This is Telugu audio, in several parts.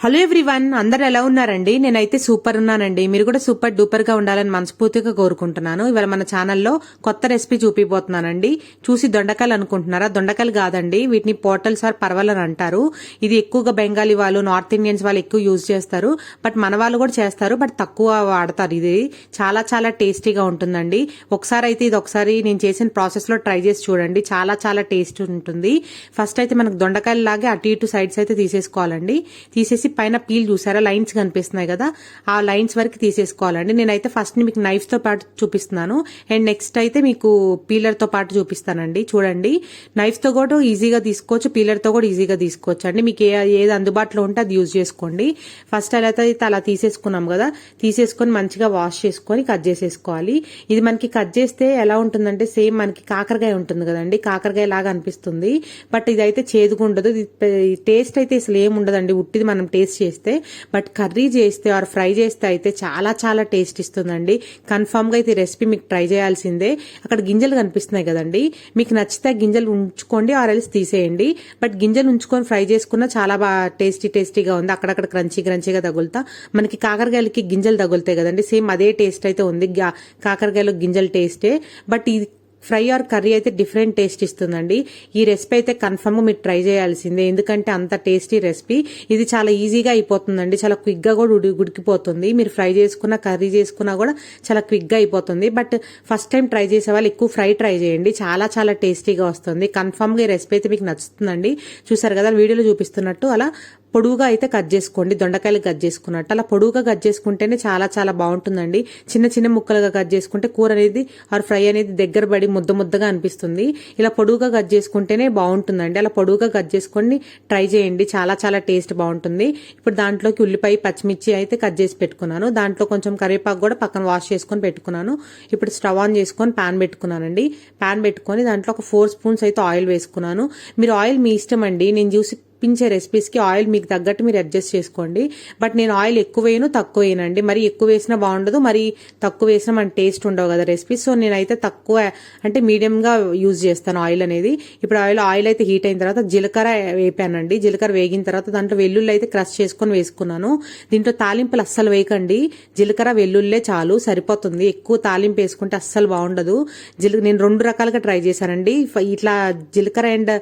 హలో ఎవ్రీవన్ అందరు ఎలా ఉన్నారండి? నేనైతే సూపర్ ఉన్నానండి. మీరు కూడా సూపర్ డూపర్గా ఉండాలని మనస్ఫూర్తిగా కోరుకుంటున్నాను. ఇవాళ మన ఛానల్లో కొత్త రెసిపీ చూపిపోతున్నానండి చూసి దొండకాయలు అనుకుంటున్నారా? దొండకాయలు కాదండి. వీటిని పోర్టల్స్ ఆర్ పర్వల్ అని అంటారు. ఇది ఎక్కువగా బెంగాలీ వాళ్ళు నార్త్ ఇండియన్స్ వాళ్ళు ఎక్కువ యూజ్ చేస్తారు. బట్ మన వాళ్ళు కూడా చేస్తారు. బట్ తక్కువ వాడతారు. ఇది చాలా చాలా టేస్టీగా ఉంటుందండి. ఒకసారి అయితే ఇది ఒకసారి నేను చేసిన ప్రాసెస్లో ట్రై చేసి చూడండి. చాలా చాలా టేస్ట్ ఉంటుంది. ఫస్ట్ అయితే మనకు దొండకాయలు లాగే అటు ఇటు సైడ్స్ అయితే తీసేసుకోవాలండి. తీసేసి పైన పీల్ చూసారా? లైన్స్ కనిపిస్తున్నాయి కదా. ఆ లైన్స్ వరకు తీసేసుకోవాలండి. నేనైతే ఫస్ట్ మీకు నైఫ్తో పాటు చూపిస్తున్నాను. అండ్ నెక్స్ట్ అయితే మీకు పీలర్తో పాటు చూపిస్తానండి. చూడండి. నైఫ్తో కూడా ఈజీగా తీసుకోవచ్చు. పీలర్తో కూడా ఈజీగా తీసుకోవచ్చు అండి. మీకు ఏ ఏది అందుబాటులో ఉంటే అది యూజ్ చేసుకోండి. ఫస్ట్ అలా అయితే అలా తీసేసుకున్నాం కదా. తీసేసుకొని మంచిగా వాష్ చేసుకొని కట్ చేసేసుకోవాలి. ఇది మనకి కట్ చేస్తే ఎలా ఉంటుందంటే సేమ్ మనకి కాకరకాయ ఉంటుంది కదండి. కాకరకాయ లాగా అనిపిస్తుంది. బట్ ఇదైతే చేదుగా ఉండదు టేస్ట్ అయితే అసలు ఏం ఉండదండి ఉట్టిది మనం టేస్ట్ చేస్తే బట్ కర్రీ చేస్తే ఆర్ ఫ్రై చేస్తే అయితే చాలా చాలా టేస్ట్ ఇస్తుందండి. కన్ఫామ్గా అయితే రెసిపీ మీకు ట్రై చేయాల్సిందే. అక్కడ గింజలు కనిపిస్తున్నాయి కదండి. మీకు నచ్చితే గింజలు ఉంచుకోండి ఆర్ ఎల్స్ తీసేయండి. బట్ గింజలు ఉంచుకొని ఫ్రై చేసుకున్న చాలా బాగా టేస్టీ టేస్టీగా ఉంది. అక్కడక్కడ క్రంచీ క్రంచీగా తగులుతా. మనకి కాకరకాయలకి గింజలు తగులుతాయి కదండి. సేమ్ అదే టేస్ట్ అయితే ఉంది. కాకరకాయలో గింజల టేస్టే. బట్ ఇది ఫ్రై ఆర్ కర్రీ అయితే డిఫరెంట్ టేస్ట్ ఇస్తుందండి. ఈ రెసిపీ అయితే కన్ఫర్మ్ మీరు ట్రై చేయాల్సిందే. ఎందుకంటే అంత టేస్టీ రెసిపీ. ఇది చాలా ఈజీగా అయిపోతుందండి. చాలా క్విక్గా కూడా ఉడి ఉడికిపోతుంది. మీరు ఫ్రై చేసుకున్న కర్రీ చేసుకున్నా కూడా చాలా క్విక్గా అయిపోతుంది. బట్ ఫస్ట్ టైం ట్రై చేసే వాళ్ళు ఎక్కువ ఫ్రై ట్రై చేయండి. చాలా చాలా టేస్టీగా వస్తుంది. కన్ఫర్మ్గా ఈ రెసిపీ అయితే మీకు నచ్చుతుందండి. చూసారు కదా వీడియోలో చూపిస్తున్నట్టు అలా పొడువుగా అయితే కట్ చేసుకోండి. దొండకాయలు కట్ చేసుకున్నట్టు. అలా పొడువుగా కట్ చేసుకుంటేనే చాలా చాలా బాగుంటుందండి. చిన్న చిన్న ముక్కలుగా కట్ చేసుకుంటే కూర అనేది ఆర్ ఫ్రై అనేది దగ్గర పడి ముద్ద ముద్దగా అనిపిస్తుంది. ఇలా పొడువుగా కట్ చేసుకుంటేనే బాగుంటుందండి. అలా పొడువుగా కట్ చేసుకొని ట్రై చేయండి. చాలా చాలా టేస్ట్ బాగుంటుంది. ఇప్పుడు దాంట్లోకి ఉల్లిపాయ పచ్చిమిర్చి అయితే కట్ చేసి పెట్టుకున్నాను. దాంట్లో కొంచెం కరివేపాకు కూడా పక్కన వాష్ చేసుకొని పెట్టుకున్నాను. ఇప్పుడు స్టవ్ ఆన్ చేసుకొని పాన్ పెట్టుకున్నానండి. పాన్ పెట్టుకొని దాంట్లో ఒక ఫోర్ స్పూన్స్ అయితే ఆయిల్ వేసుకున్నాను. మీరు ఆయిల్ మీ ఇష్టం అండి నేను చూసి పించే రెసిపీస్కి ఆయిల్ మీకు తగ్గట్టు మీరు అడ్జస్ట్ చేసుకోండి. బట్ నేను ఆయిల్ ఎక్కువ వేయను తక్కువ వేయనండి మరి ఎక్కువ వేసినా బాగుండదు మరి తక్కువ వేసినా మన టేస్ట్ ఉండవు కదా రెసిపీస్ సో నేనైతే తక్కువ అంటే మీడియంగా యూజ్ చేస్తాను ఆయిల్ అనేది. ఇప్పుడు ఆయిల్ ఆయిల్ అయితే హీట్ అయిన తర్వాత జీలకర్ర వేపానండి. జీలకర్ర వేగిన తర్వాత దాంట్లో వెల్లుల్లి అయితే క్రష్ చేసుకొని వేసుకున్నాను. దీంట్లో తాలింపులు అస్సలు వేయకండి. జీలకర్ర వెల్లుల్లే చాలు సరిపోతుంది. ఎక్కువ తాలింపు వేసుకుంటే అస్సలు బాగుండదు. జీల నేను రెండు రకాలుగా ట్రై చేశానండి. ఇట్లా జీలకర్ర అండ్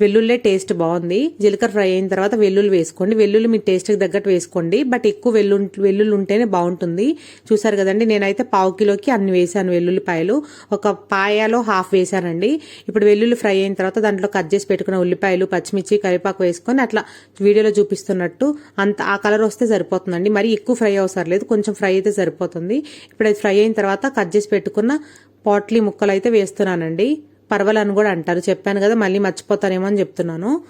వెల్లుల్లే టేస్ట్ బాగుంది. జీలకర్ర ఫ్రై అయిన తర్వాత వెల్లుల్లి వేసుకోండి. వెల్లుల్లి మీ టేస్ట్కి తగ్గట్టు వేసుకోండి. బట్ ఎక్కువ వెల్లు వెల్లుల్లి ఉంటేనే బాగుంటుంది. చూసారు కదండి నేనైతే పావు కిలోకి అన్ని వేసాను వెల్లుల్లిపాయలు. ఒక పాయలో హాఫ్ వేసానండి. ఇప్పుడు వెల్లుల్లి ఫ్రై అయిన తర్వాత దాంట్లో కట్ చేసి పెట్టుకున్న ఉల్లిపాయలు పచ్చిమిర్చి కరివేపాకు వేసుకొని అట్లా వీడియోలో చూపిస్తున్నట్టు అంత ఆ కలర్ వస్తే సరిపోతుందండి. మరి ఎక్కువ ఫ్రై అవసరం లేదు. కొంచెం ఫ్రై అయితే సరిపోతుంది. ఇప్పుడు అది ఫ్రై అయిన తర్వాత కట్ చేసి పెట్టుకున్న పాట్లీ ముక్కలు అయితే వేస్తున్నానండి. పర్వాలని కూడా అంటారు. చెప్పాను కదా మళ్ళీ మర్చిపోతానేమో అని చెప్తున్నాను.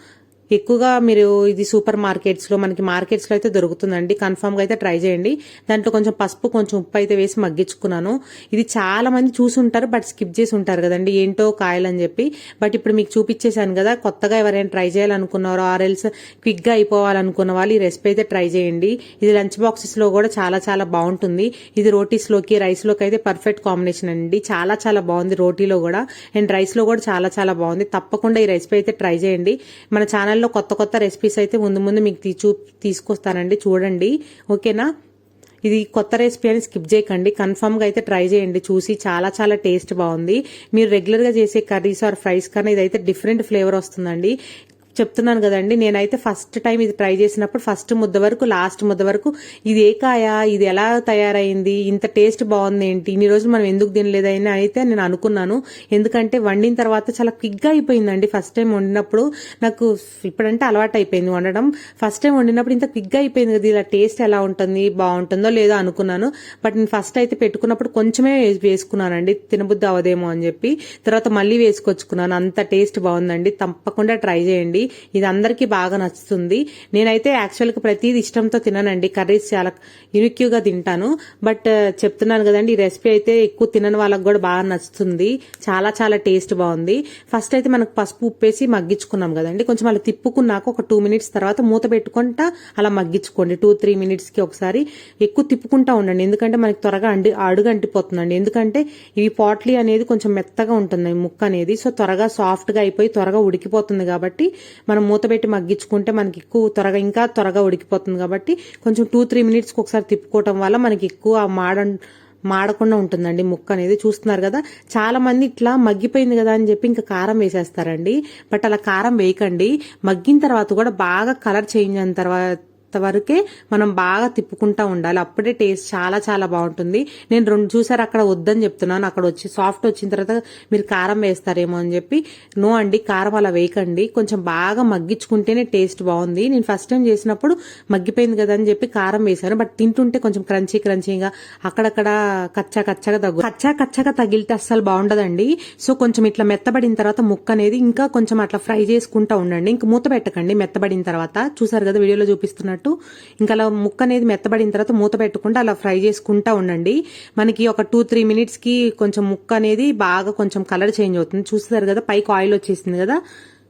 ఎక్కువగా మీరు ఇది సూపర్ మార్కెట్స్లో మనకి మార్కెట్స్లో అయితే దొరుకుతుందండి. కన్ఫామ్గా అయితే ట్రై చేయండి. దాంట్లో కొంచెం పసుపు కొంచెం ఉప్పు అయితే వేసి మగ్గించుకున్నాను. ఇది చాలా మంది చూసి ఉంటారు బట్ స్కిప్ చేసి ఉంటారు కదండి ఏంటో కాయలు అని చెప్పి. బట్ ఇప్పుడు మీకు చూపించేశాను కదా కొత్తగా ఎవరైనా ట్రై చేయాలనుకున్నారో ఆర్ఎల్స్ క్విక్గా అయిపోవాలనుకున్న వాళ్ళు ఈ రెసిపీ అయితే ట్రై చేయండి. ఇది లంచ్ బాక్సెస్లో కూడా చాలా చాలా బాగుంటుంది. ఇది రోటీస్లోకి రైస్లోకి అయితే పర్ఫెక్ట్ కాంబినేషన్ అండి. చాలా చాలా బాగుంది రోటీలో కూడా. అండ్ రైస్లో కూడా చాలా చాలా బాగుంది. తప్పకుండా ఈ రెసిపీ అయితే ట్రై చేయండి. మన ఛానల్లో ఛానల్లో కొత్త కొత్త రెసిపీస్ అయితే ముందు ముందు మీకు చూ తీసుకొస్తానండి. చూడండి. ఓకేనా? ఇది కొత్త రెసిపీ అని స్కిప్ చేయకండి. కన్ఫామ్గా అయితే ట్రై చేయండి. చూసి చాలా చాలా టేస్ట్ బాగుంది. మీరు రెగ్యులర్గా చేసే కర్రీస్ ఆర్ ఫ్రైస్ కన్నా ఇదైతే డిఫరెంట్ ఫ్లేవర్ వస్తుందండి. చెప్తున్నాను కదండి నేనైతే ఫస్ట్ టైం ఇది ట్రై చేసినప్పుడు ఫస్ట్ ముద్ద వరకు లాస్ట్ ముద్ద వరకు ఇది ఏ కాయ ఇది ఎలా తయారైంది ఇంత టేస్ట్ బాగుంది ఏంటి ఇన్ని రోజులు మనం ఎందుకు తినలేదని అయితే నేను అనుకున్నాను. ఎందుకంటే వండిన తర్వాత చాలా క్విక్గా అయిపోయిందండి ఫస్ట్ టైం వండినప్పుడు. నాకు ఇప్పుడంటే అలవాటు అయిపోయింది వండడం. ఫస్ట్ టైం వండినప్పుడు ఇంత క్విక్గా అయిపోయింది కదా ఇలా టేస్ట్ ఎలా ఉంటుంది బాగుంటుందో లేదో అనుకున్నాను. బట్ నేను ఫస్ట్ అయితే పెట్టుకున్నప్పుడు కొంచెమే వేసుకున్నానండి తినబుద్ధి అవదేమో అని చెప్పి. తర్వాత మళ్ళీ వేసుకొచ్చుకున్నాను అంత టేస్ట్ బాగుందండి తప్పకుండా ట్రై చేయండి. ఇది అందరికీ బాగా నచ్చుతుంది. నేనైతే యాక్చువల్గా ప్రతిదీ ఇష్టంతో తిననండి. కర్రీస్ చాలా యూనిక్యూగా తింటాను. బట్ చెప్తున్నాను కదండి ఈ రెసిపీ అయితే ఎక్కువ తినని వాళ్ళకి కూడా బాగా నచ్చుతుంది. చాలా చాలా టేస్ట్ బాగుంది. ఫస్ట్ అయితే మనకు పసుపు ఉప్పేసి మగ్గించుకున్నాం కదండి. కొంచెం అలా తిప్పుకున్నాక ఒక టూ మినిట్స్ తర్వాత మూత పెట్టుకుంటా అలా మగ్గించుకోండి. టూ త్రీ మినిట్స్కి ఒకసారి ఎక్కువ తిప్పుకుంటా ఉండండి. ఎందుకంటే మనకి త్వరగా అండి అడుగు అంటిపోతుందండి. ఎందుకంటే ఇవి పాట్లీ అనేది కొంచెం మెత్తగా ఉంటుంది ముక్క అనేది. సో త్వరగా సాఫ్ట్గా అయిపోయి త్వరగా ఉడికిపోతుంది కాబట్టి మనం మూత పెట్టి మగ్గించుకుంటే మనకి ఎక్కువ త్వరగా ఇంకా త్వరగా ఉడికిపోతుంది కాబట్టి కొంచెం టూ త్రీ మినిట్స్కి ఒకసారి తిప్పుకోవటం వల్ల మనకి ఎక్కువ ఆ మాడ మాడకుండా ఉంటుందండి ముక్క అనేది. చూస్తున్నారు కదా చాలా మంది ఇట్లా మగ్గిపోయింది కదా అని చెప్పి ఇంకా కారం వేసేస్తారండి. బట్ అలా కారం వేయకండి. మగ్గిన తర్వాత కూడా బాగా కలర్ చేంజ్ అయిన తర్వాత వరకే మనం బాగా తిప్పుకుంటా ఉండాలి. అప్పుడే టేస్ట్ చాలా చాలా బాగుంటుంది. నేను రెండు చూసారు అక్కడ వద్దని చెప్తున్నాను. అక్కడ వచ్చి సాఫ్ట్ వచ్చిన తర్వాత మీరు కారం వేస్తారేమో అని చెప్పి నో అండి కారం అలా వేయకండి. కొంచెం బాగా మగ్గించుకుంటేనే టేస్ట్ బాగుంది. నేను ఫస్ట్ టైం చేసినప్పుడు మగ్గిపోయింది కదా అని చెప్పి కారం వేశాను. బట్ తింటుంటే కొంచెం క్రంచీ క్రంచీగా అక్కడక్కడ కచ్చా కచ్చగా తగ్గు కచ్చా కచ్చగా తగిలితే అస్సలు బాగుండదండి. సో కొంచెం ఇట్లా మెత్తబడిన తర్వాత ముక్క అనేది ఇంకా కొంచెం అట్లా ఫ్రై చేసుకుంటా ఉండండి. ఇంక మూత పెట్టకండి మెత్తబడిన తర్వాత. చూసారు కదా వీడియోలో చూపిస్తున్నట్టు. ఇంకా అలా ముక్క అనేది మెత్తబడిన తర్వాత మూత పెట్టకుండా అలా ఫ్రై చేసుకుంటా ఉండండి. మనకి ఒక టూ త్రీ మినిట్స్కి కొంచెం ముక్క అనేది బాగా కొంచెం కలర్ చేంజ్ అవుతుంది. చూస్తారు కదా పైకి ఆయిల్ వచ్చేసింది కదా.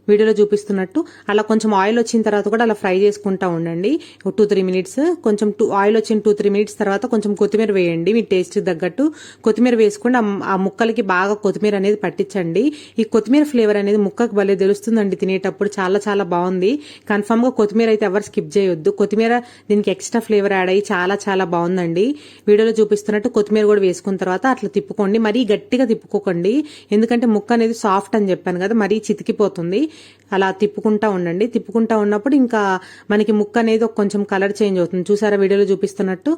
వీడియోలో చూపిస్తున్నట్టు అలా కొంచెం ఆయిల్ వచ్చిన తర్వాత కూడా అలా ఫ్రై చేసుకుంటా ఉండండి. టూ త్రీ మినిట్స్ కొంచెం టూ ఆయిల్ వచ్చిన టూ త్రీ మినిట్స్ తర్వాత కొంచెం కొత్తిమీర వేయండి. మీ టేస్ట్ తగ్గట్టు కొత్తిమీర వేసుకుని ఆ- ఆ ముక్కలకి బాగా కొత్తిమీర అనేది పట్టించండి. ఈ కొత్తిమీర ఫ్లేవర్ అనేది ముక్కకు భలే తెలుస్తుందండి తినేటప్పుడు. చాలా చాలా బాగుంది. కన్ఫామ్గా కొత్తిమీర అయితే ఎవరు స్కిప్ చేయొద్దు. కొత్తిమీర దీనికి ఎక్స్ట్రా ఫ్లేవర్ యాడ్ అయ్యి చాలా చాలా బాగుందండి. వీడియోలో చూపిస్తున్నట్టు కొత్తిమీర కూడా వేసుకున్న తర్వాత అట్లా తిప్పుకోండి. మరీ గట్టిగా తిప్పుకోకండి. ఎందుకంటే ముక్క అనేది సాఫ్ట్ అని చెప్పాను కదా మరీ చితికిపోతుంది. అలా తిప్పుకుంటా ఉండండి. తిప్పుకుంటా ఉన్నప్పుడు ఇంకా మనకి ముక్క అనేది కొంచెం కలర్ చేంజ్ అవుతుంది. చూసారా వీడియోలో చూపిస్తున్నట్టు?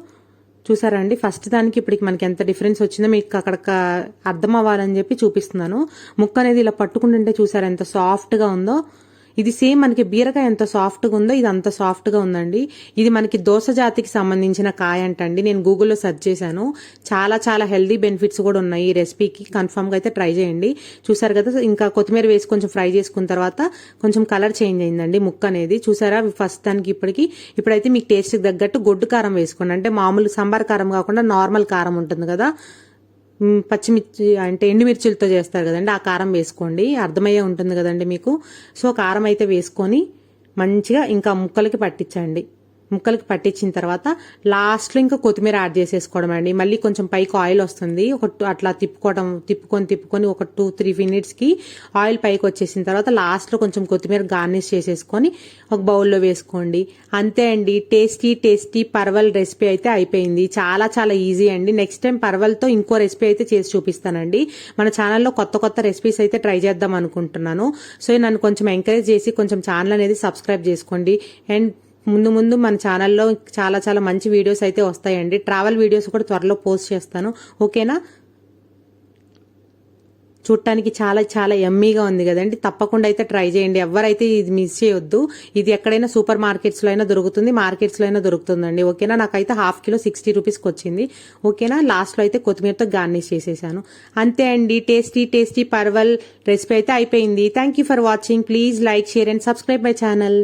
చూసారా అండి? ఫస్ట్ దానికి ఇప్పటికి మనకి ఎంత డిఫరెన్స్ వచ్చిందో మీకు అక్కడ అర్థం అవ్వాలని చెప్పి చూపిస్తున్నాను. ముక్క అనేది ఇలా పట్టుకుంటుంటే చూసారా ఎంత సాఫ్ట్గా ఉందో? ఇది సేమ్ మనకి బీరకాయ ఎంత సాఫ్ట్గా ఉందో ఇది అంత సాఫ్ట్గా ఉందండి. ఇది మనకి దోస జాతికి సంబంధించిన కాయ అంటండి. నేను గూగుల్లో సెర్చ్ చేశాను. చాలా చాలా హెల్దీ బెనిఫిట్స్ కూడా ఉన్నాయి ఈ రెసిపీకి కన్ఫామ్గా అయితే ట్రై చేయండి. చూసారు కదా ఇంకా కొత్తిమీర వేసి కొంచెం ఫ్రై చేసుకున్న తర్వాత కొంచెం కలర్ చేంజ్ అయిందండి ముక్క అనేది. చూసారా ఫస్ట్ దానికి ఇప్పటికి. ఇప్పుడైతే మీకు టేస్ట్కి తగ్గట్టు గొడ్డు కారం వేసుకోండి. అంటే మామూలు సాంబార్ కారం కాకుండా నార్మల్ కారం ఉంటుంది కదా. పచ్చిమిర్చి అంటే ఎండుమిర్చిలతో చేస్తారు కదండి ఆ కారం వేసుకోండి. అర్థమయ్యే ఉంటుంది కదండి మీకు. సో కారం అయితే వేసుకొని మంచిగా ఇంకా ముక్కలకి పట్టించండి. ముక్కలకి పట్టించిన తర్వాత లాస్ట్లో ఇంకా కొత్తిమీర యాడ్ చేసేసుకోవడం అండి. మళ్ళీ కొంచెం పైకి ఆయిల్ వస్తుంది. ఒక అట్లా తిప్పుకోవడం తిప్పుకొని తిప్పుకొని ఒక టూ త్రీ మినిట్స్కి ఆయిల్ పైకి వచ్చేసిన తర్వాత లాస్ట్లో కొంచెం కొత్తిమీర గార్నిష్ చేసేసుకొని ఒక బౌల్లో వేసుకోండి. అంతే అండి. టేస్టీ టేస్టీ పర్వల్ రెసిపీ అయితే అయిపోయింది. చాలా చాలా ఈజీ అండి. నెక్స్ట్ టైం పర్వల్తో ఇంకో రెసిపీ అయితే చేసి చూపిస్తానండి. మన ఛానల్లో కొత్త కొత్త రెసిపీస్ అయితే ట్రై చేద్దాం అనుకుంటున్నాను. సో నన్ను కొంచెం ఎంకరేజ్ చేసి కొంచెం ఛానల్ అనేది సబ్స్క్రైబ్ చేసుకోండి. అండ్ ముందు ముందు మన ఛానల్లో చాలా చాలా మంచి వీడియోస్ అయితే వస్తాయండి. ట్రావెల్ వీడియోస్ కూడా త్వరలో పోస్ట్ చేస్తాను. ఓకేనా చూడటానికి చాలా చాలా ఎమ్మీగా ఉంది కదండి. తప్పకుండా అయితే ట్రై చేయండి. ఎవరైతే ఇది మిస్ చేయొద్దు ఇది ఎక్కడైనా సూపర్ మార్కెట్స్లో అయినా దొరుకుతుంది మార్కెట్స్లో అయినా దొరుకుతుందండి. ఓకేనా నాకైతే హాఫ్ కిలో సిక్స్టీ రూపీస్కి వచ్చింది ఓకేనా లాస్ట్లో అయితే కొత్తిమీరతో గార్నిష్ చేసేసాను. అంతే అండి. టేస్టీ టేస్టీ పర్వల్ రెసిపీ అయితే అయిపోయింది. Thank you for watching please like share and subscribe my channel